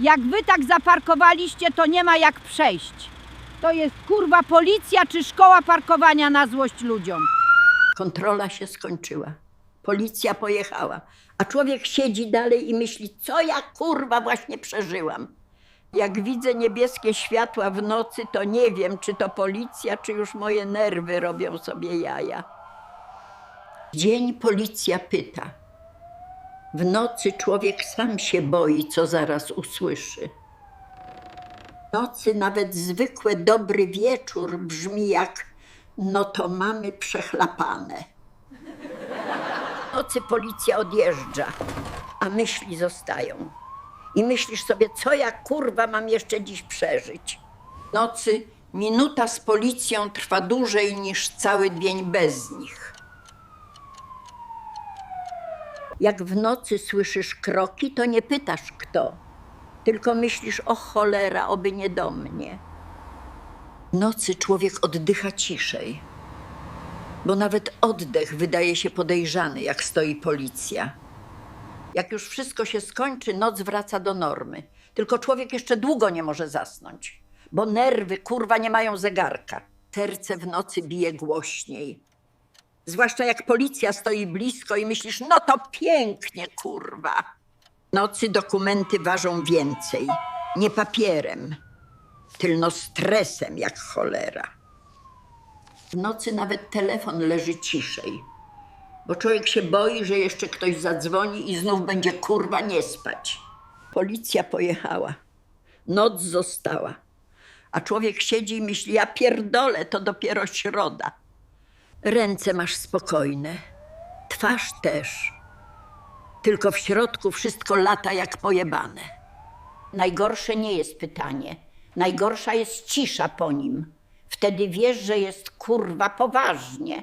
Jak wy tak zaparkowaliście, to nie ma jak przejść. To jest kurwa policja czy szkoła parkowania na złość ludziom. Kontrola się skończyła. Policja pojechała. A człowiek siedzi dalej i myśli, co ja kurwa właśnie przeżyłam. Jak widzę niebieskie światła w nocy, to nie wiem, czy to policja, czy już moje nerwy robią sobie jaja. Dzień policja pyta. W nocy człowiek sam się boi, co zaraz usłyszy. W nocy nawet zwykły dobry wieczór brzmi jak no to mamy przechlapane. W nocy policja odjeżdża, a myśli zostają. I myślisz sobie, co ja kurwa mam jeszcze dziś przeżyć. W nocy minuta z policją trwa dłużej niż cały dzień bez nich. Jak w nocy słyszysz kroki, to nie pytasz kto, tylko myślisz, o cholera, oby nie do mnie. W nocy człowiek oddycha ciszej, bo nawet oddech wydaje się podejrzany, jak stoi policja. Jak już wszystko się skończy, noc wraca do normy. Tylko człowiek jeszcze długo nie może zasnąć, bo nerwy kurwa nie mają zegarka. Serce w nocy bije głośniej. Zwłaszcza jak policja stoi blisko i myślisz, no to pięknie, kurwa. Nocy dokumenty ważą więcej. Nie papierem, tylno stresem jak cholera. W nocy nawet telefon leży ciszej, bo człowiek się boi, że jeszcze ktoś zadzwoni i znów będzie kurwa nie spać. Policja pojechała, noc została, a człowiek siedzi i myśli, ja pierdolę, to dopiero środa. Ręce masz spokojne, twarz też, tylko w środku wszystko lata jak pojebane. Najgorsze nie jest pytanie. Najgorsza jest cisza po nim. Wtedy wiesz, że jest kurwa poważnie.